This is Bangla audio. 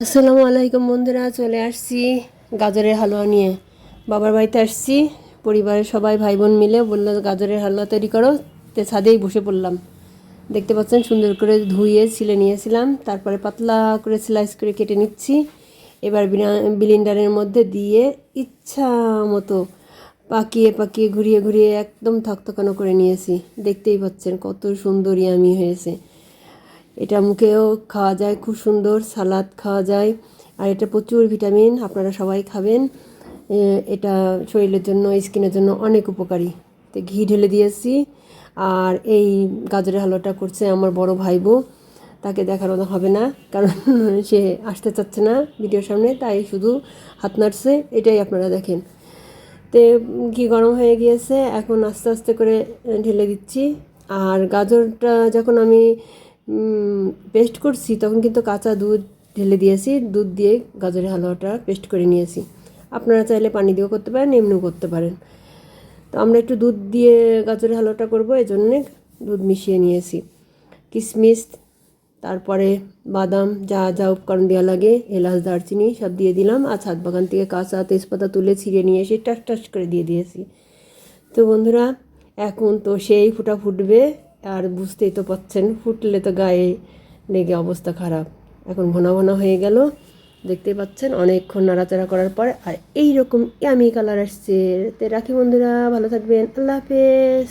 আসসালামু আলাইকুম বন্ধুরা, চলে আসছি গাজরের হালুয়া নিয়ে। বাবার বাড়িতে আসছি, পরিবারের সবাই ভাই বোন মিলে বলল, গাজরের হালুয়া তৈরি করো। তে ছাদেই বসে পড়লাম। দেখতে পাচ্ছেন, সুন্দর করে ধুয়ে ছিলে নিয়েছিলাম, তারপরে পাতলা করে স্লাইস করে কেটে নিচ্ছি। এবার বিলিন্ডারের মধ্যে দিয়ে ইচ্ছা মতো পাকিয়ে পাকিয়ে, ঘুরিয়ে ঘুরিয়ে একদম থকথকানো করে নিয়েছি। দেখতেই পাচ্ছেন, কত সুন্দর আমি হয়েছে। এটা মুখেও খাওয়া যায়, খুব সুন্দর সালাদ খাওয়া যায়। আর এটা প্রচুর ভিটামিন আপনারা সবাই খাবেন। এটা শরীরের জন্য, স্কিনের জন্য অনেক উপকারী। তো ঘি ঢেলে দিয়েছি। আর এই গাজরের হালুয়াটা করছে আমার বড় ভাইবো। তাকে দেখানো হবে না, কারণ সে আসতে চাচ্ছে না ভিডিওর সামনে, তাই শুধু হাত নাড়ছে, এটাই আপনারা দেখেন। তে ঘি গরম হয়ে গিয়েছে, এখন আস্তে আস্তে করে ঢেলে দিচ্ছি। আর গাজরটা যখন আমি পেস্ট করছি, তখন কিন্তু কাঁচা দুধ ঢেলে দিয়েছি, দুধ দিয়ে গাজরের হালুয়াটা পেস্ট করে নিয়েছি। আপনারা চাইলে পানি দিয়েও করতে পারেন, এমনিও করতে পারেন। তো আমরা একটু দুধ দিয়ে গাজরের হালুয়াটা করব এই জন্যে দুধ মিশিয়ে নিয়েছি। কিশমিশ তারপরে বাদাম, যা যা উপকরণ দেওয়া লাগে, এলাচ, দারচিনি সব দিয়ে দিলাম। আর ছাদ বাগান থেকে কাঁচা তেজপাতা তুলে ছিঁড়ে নিয়ে এসে টাস টাস করে দিয়ে দিয়েছি। তো বন্ধুরা, এখন তো সেই ফুটা ফুটবে আর বুঝতেই তো পাচ্ছেন, ফুটলে তো গায়ে লেগে অবস্থা খারাপ। এখন ভোনা ভোনা হয়ে গেল দেখতে পাচ্ছেন, অনেকক্ষণ নাড়াচাড়া করার পর আর এইরকম ইয়ামি কালার আসছে। তো রাখি বন্ধুরা, ভালো থাকবেন, আল্লাহ হাফেজ।